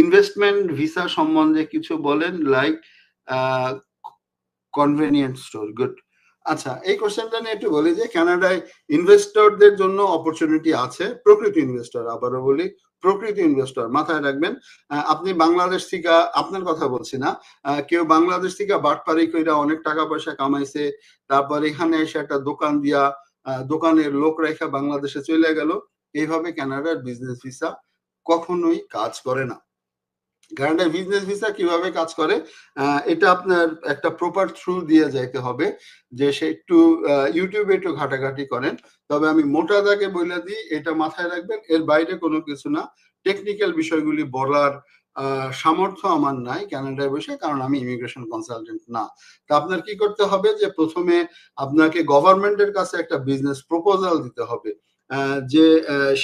Investment visa সম্বন্ধে কিছু বলেন লাইক কনভেনিয়েন্ট স্টোর গুড আচ্ছা এই কোশ্চেনটা নিয়ে একটু বলি যে কানাডায় ইনভেস্টরদের জন্য অপরচুনিটি আছে, প্রকৃত ইনভেস্টর আবারও বলি, প্রকৃত ইনভেস্টর মাথায় রাখবেন আপনি বাংলাদেশ থেকে, আপনার কথা বলছি না কেউ বাংলাদেশ থেকে বাটপারি কইরা অনেক টাকা পয়সা কামাইছে, তারপর এখানে এসে একটা দোকান দিয়া দোকানের লোক রেখা বাংলাদেশে চলে গেল, এইভাবে কানাডার বিজনেস ভিসা কখনোই কাজ করে না। কানাডার বিজনেস ভিসা কীভাবে কাজ করে এটা আপনার একটা প্রপার থ্রু দিয়ে যাইতে হবে যে সে একটু ইউটিউবে একটু ঘাটাঘাটি করেন। তবে আমি মোটা দাগে বলে দিই, এটা মাথায় রাখবেন, এর বাইরে কোনো কিছু না। টেকনিক্যাল বিষয়গুলি বলার সামর্থ্য আমার নাই কানাডায় বসে, কারণ আমি ইমিগ্রেশন কনসালটেন্ট না। তা আপনার কি করতে হবে যে প্রথমে আপনাকে গভর্নমেন্টের কাছে একটা বিজনেস প্রপোজাল দিতে হবে। যে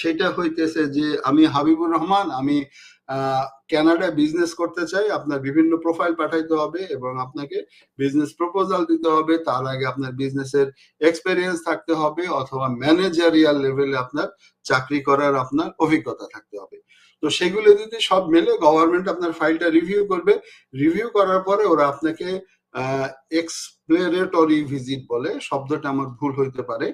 সেটা হইতেছে যে আমি হাবিবুর রহমান, আমি ক্যানাডায় বিজনেস করতে চাই, আপনার বিভিন্ন প্রোফাইল পাঠাইতে হবে এবং আপনাকে বিজনেস প্রপোজাল দিতে হবে। তার আগে আপনার বিজনেসের এক্সপেরিয়েন্স থাকতে হবে অথবা ম্যানেজারিয়াল লেভেলে আপনার চাকরি করার আপনার অভিজ্ঞতা থাকতে হবে। তো সেগুলো যদি সব মেলে গভর্নমেন্ট আপনার ফাইলটা রিভিউ করবে। রিভিউ করার পরে ওরা আপনাকে এক্সপ্লেরেটরি ভিজিট বলে, শব্দটা আমার ভুল হইতে পারে।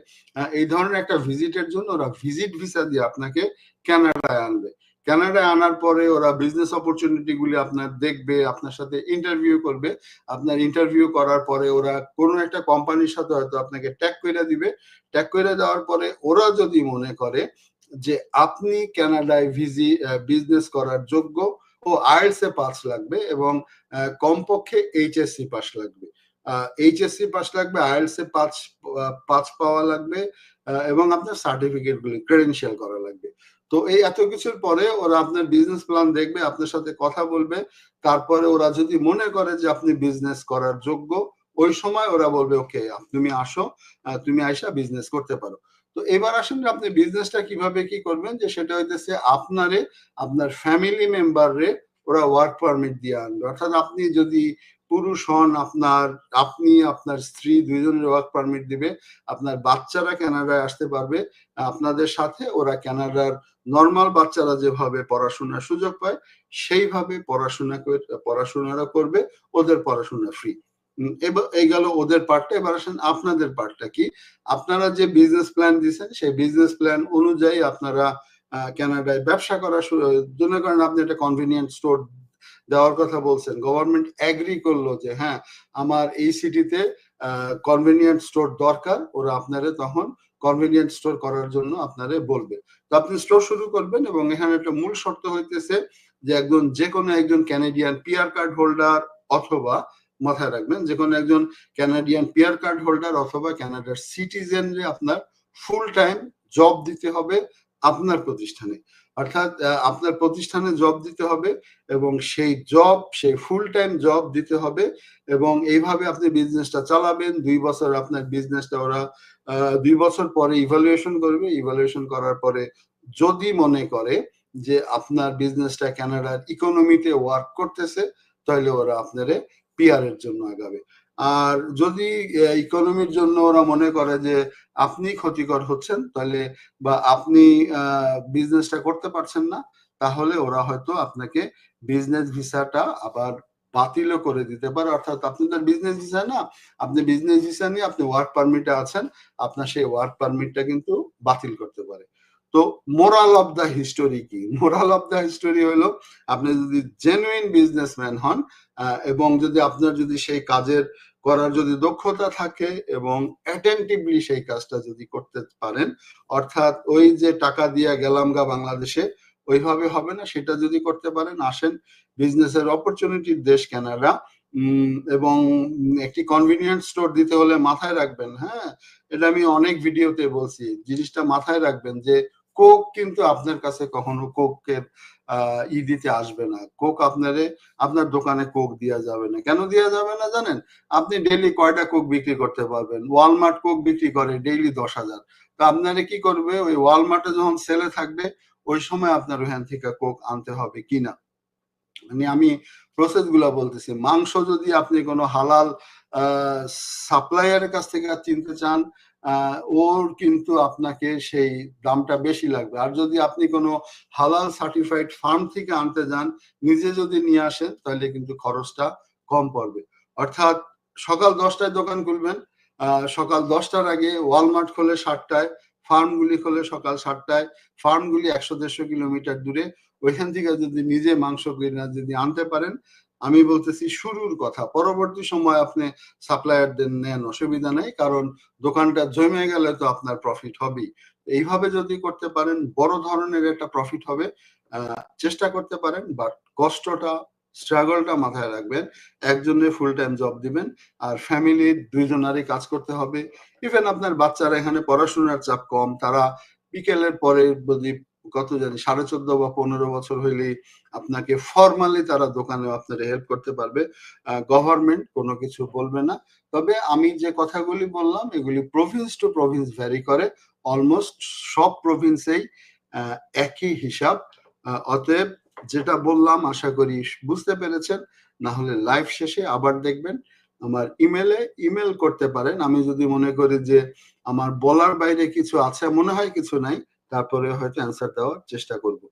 এই ধরনের একটা ভিজিটের জন্য ওরা ভিজিট ভিসা দিয়ে আপনাকে ক্যানাডায় আনবে। কানাডায় আনার পরে ওরা বিজনেস অপরচুনিটি গুলি আপনার দেখবে, আপনার সাথে ইন্টারভিউ করবে। আপনার ইন্টারভিউ করার পরে ওরা কোনো একটা কোম্পানির সাথে হয়তো আপনাকে ট্যাগ করে দিবে। ট্যাগ করে দেওয়ার পরে ওরা যদি মনে করে যে আপনি কানাডায় ভিজি বিজনেস করার যোগ্য, ও আইএলস এ পাস লাগবে এবং কমপক্ষে এইচএসসি পাস লাগবে। এইচএসসি পাস লাগবে আইএলস এ পাস পাস পাওয়া লাগবে এবং আপনার সার্টিফিকেট গুলি ক্রেডেন্সিয়াল করা লাগবে। তো এই এত কিছুর পরে ওরা আপনার বিজনেস প্ল্যান দেখবে, আপনার সাথে কথা বলবে, তারপরে ওরা যদি মনে করে যে আপনি বিজনেস করার যোগ্য, ওই সময় ওরা বলবে, ওকে, তুমি আসো তুমি আইসা বিজনেস করতে পারো। তো এবার আসেন আপনি বিজনেসটা কীভাবে কি করবেন, যে সেটা হইতেছে আপনারে, আপনার ফ্যামিলি মেম্বারে ওরা ওয়ার্ক পারমিট দিয়ে আনবে। অর্থাৎ আপনি যদি পুরুষ হন আপনার, আপনি আপনার স্ত্রী দুইজনের ওয়ার্ক পারমিট দিবে, আপনার বাচ্চারা কানাডায় আসতে পারবে, আপনাদের সাথে ওরা কানাডার নর্মাল বাচ্চারা যেভাবে পড়াশোনার সুযোগ পায়, সেইভাবে পড়াশোনা পড়াশোনারা করবে, ওদের পড়াশোনা ফ্রি এই গেল ওদের পার্টটা এবার আসেন আপনাদের পার্টটা কি? আপনারা যে বিজনেস প্ল্যান দিচ্ছেন সেই বিজনেস প্ল্যান অনুযায়ী আপনারা কানাডায় ব্যবসা করার জন্য করেন আপনি একটা কনভিনিয়েন্ট স্টোর দেওয়ার কথা বলছেন। গভর্নমেন্ট এগ্রি করল যে হ্যাঁ আমার এই সিটিতে কনভিনিয়েন্ট স্টোর দরকার, ওরা আপনারে তখন কনভিনিয়েন্ট স্টোর করার জন্য আপনারে বলবে। তো আপনি স্টোর শুরু করবেন এবং এখানে একটা মূল শর্ত হইতেছে যে, একজন যে কোনো একজন ক্যানাডিয়ান পিআর কার্ড হোল্ডার অথবা মাথায় রাখবেন যে কোনো একজন ক্যানাডিয়ান পিআর কার্ড হোল্ডার অথবা ক্যানাডার সিটিজেনরে আপনার ফুল টাইম জব দিতে হবে। আপনার প্রতিষ্ঠানে। অর্থাৎ আপনার প্রতিষ্ঠানে জব দিতে হবে এবং সেই জব সেই ফুল টাইম জব দিতে হবে এবং এইভাবে আপনি বিজনেসটা চালাবেন। দুই বছর আপনার বিজনেসটা ওরা দুই বছর পরে ইভালুয়েশন করবে। ইভালুয়েশন করার পরে যদি মনে করে যে আপনার বিজনেসটা কানাডার ইকোনমিতে ওয়ার্ক করতেছে, তাহলে ওরা আপনারে পিআর এর জন্য আগাবে। আর যদি ইকোনমির জন্য ওরা মনে করে যে আপনি ক্ষতিকর হচ্ছেন, তাহলে বা আপনি বিজনেসটা করতে পারছেন না, তাহলে ওরা হয়তো আপনাকে বিজনেস ভিসাটা আবার বাতিলও করে দিতে পারে। অর্থাৎ আপনি তো বিজনেস ভিসা না, আপনি বিজনেস ভিসা নিয়ে আপনি ওয়ার্ক পারমিটে আছেন, আপনার সেই ওয়ার্ক পারমিটটা কিন্তু বাতিল করতে পারে। তো মোরাল অফ দ্য হিস্টোরি কি? মোরাল অফ দ্য হিস্টোরি হলো আপনি যদি জেনুইন বিজনেসম্যান হন এবং যদি আপনার যদি সেই কাজের করার যদি দক্ষতা থাকে এবং অ্যাটেন্টিভলি সেই কাজটা যদি করতে পারেন, অর্থাৎ ওই যে টাকা দিয়ে গেলাম গা বাংলাদেশে, ওইভাবে হবে না। সেটা যদি করতে পারেন, আসেন বিজনেসের অপরচুনিটির দেশ কানাডা এবং একটি কনভিনিয়েন্ট স্টোর দিতে হলে মাথায় রাখবেন হ্যাঁ? এটা আমি অনেক ভিডিওতে বলছি। জিনিসটা মাথায় রাখবেন যে কোক কিন্তু আপনার কাছে কখনো কোকের ই দিতে আসবে না। কোক আপনারে, আপনার দোকানে কোক দেওয়া যাবে না। কেন দেওয়া যাবে না জানেন? আপনি ডেইলি কয়টা কোক বিক্রি করতে পারবেন? ওয়ালমার্ট কোক বিক্রি করে ডেইলি দশ হাজার। তো আপনারে কি করবে? ওই ওয়ালমার্টে যখন সেলে থাকবে, ওই সময় আপনার ওখান থেকে কোক আনতে হবে কিনা? মানে আমি প্রসেসগুলা বলতেছি। মাংস যদি আপনি কোনো হালাল সাপ্লায়ারের কাছ থেকে চিনতে চান ওর কিন্তু আপনাকে সেই দামটা বেশি লাগবে। আর যদি আপনি কোনো হালাল সার্টিফাইড ফার্ম থেকে আনতে যান, নিজে যদি নিয়ে আসেন, তাহলে কিন্তু খরচটা কম পড়বে। অর্থাৎ সকাল দশটায় দোকান খুলবেন সকাল দশটার আগে ওয়ালমার্ট খোলে সাতটায় ফার্মগুলি খোলে সকাল সাতটায় ফার্মগুলি একশো দেড়শো কিলোমিটার দূরে ওইখান থেকে যদি নিজে মাংস কিনা যদি আনতে পারেন, আমি বলতেছি শুরুর কথা। পরবর্তী সময় আপনি সাপ্লায়ারদের নেন, অসুবিধা নেই, কারণ দোকানটা জমে গেলে তো আপনার প্রফিট হবেই। এইভাবে যদি করতে পারেন, বড় ধরনের একটা প্রফিট হবে চেষ্টা করতে পারেন বাট কষ্টটা স্ট্রাগলটা মাথায় রাখবেন একজনের ফুল টাইম জব দিবেন, আর ফ্যামিলির দুইজনারই কাজ করতে হবে। ইভেন আপনার বাচ্চারা এখানে পড়াশোনার চাপ কম, তারা বিকেলের পরে যদি কত জানি, সাড়ে চোদ্দ বা পনেরো বছর হইলেই আপনাকে ফর্মালি তারা দোকানে আপনারা হেল্প করতে পারবে। গভর্নমেন্ট কোনো কিছু বলবে না। তবে আমি যে কথাগুলি বললাম, এগুলি প্রভিন্স টু প্রভিন্স ভ্যারি করে। অলমোস্ট সব প্রভিন্সেই একই হিসাব। অতএব যেটা বললাম, আশা করি বুঝতে পেরেছেন। না হলে লাইভ শেষে আবার দেখবেন। আমার ইমেলে ইমেল করতে পারেন। আমি যদি মনে করি যে আমার বলার বাইরে কিছু আছে, মনে হয় কিছু নাই তারপরে হয়তো অ্যান্সার দেওয়ার চেষ্টা করব।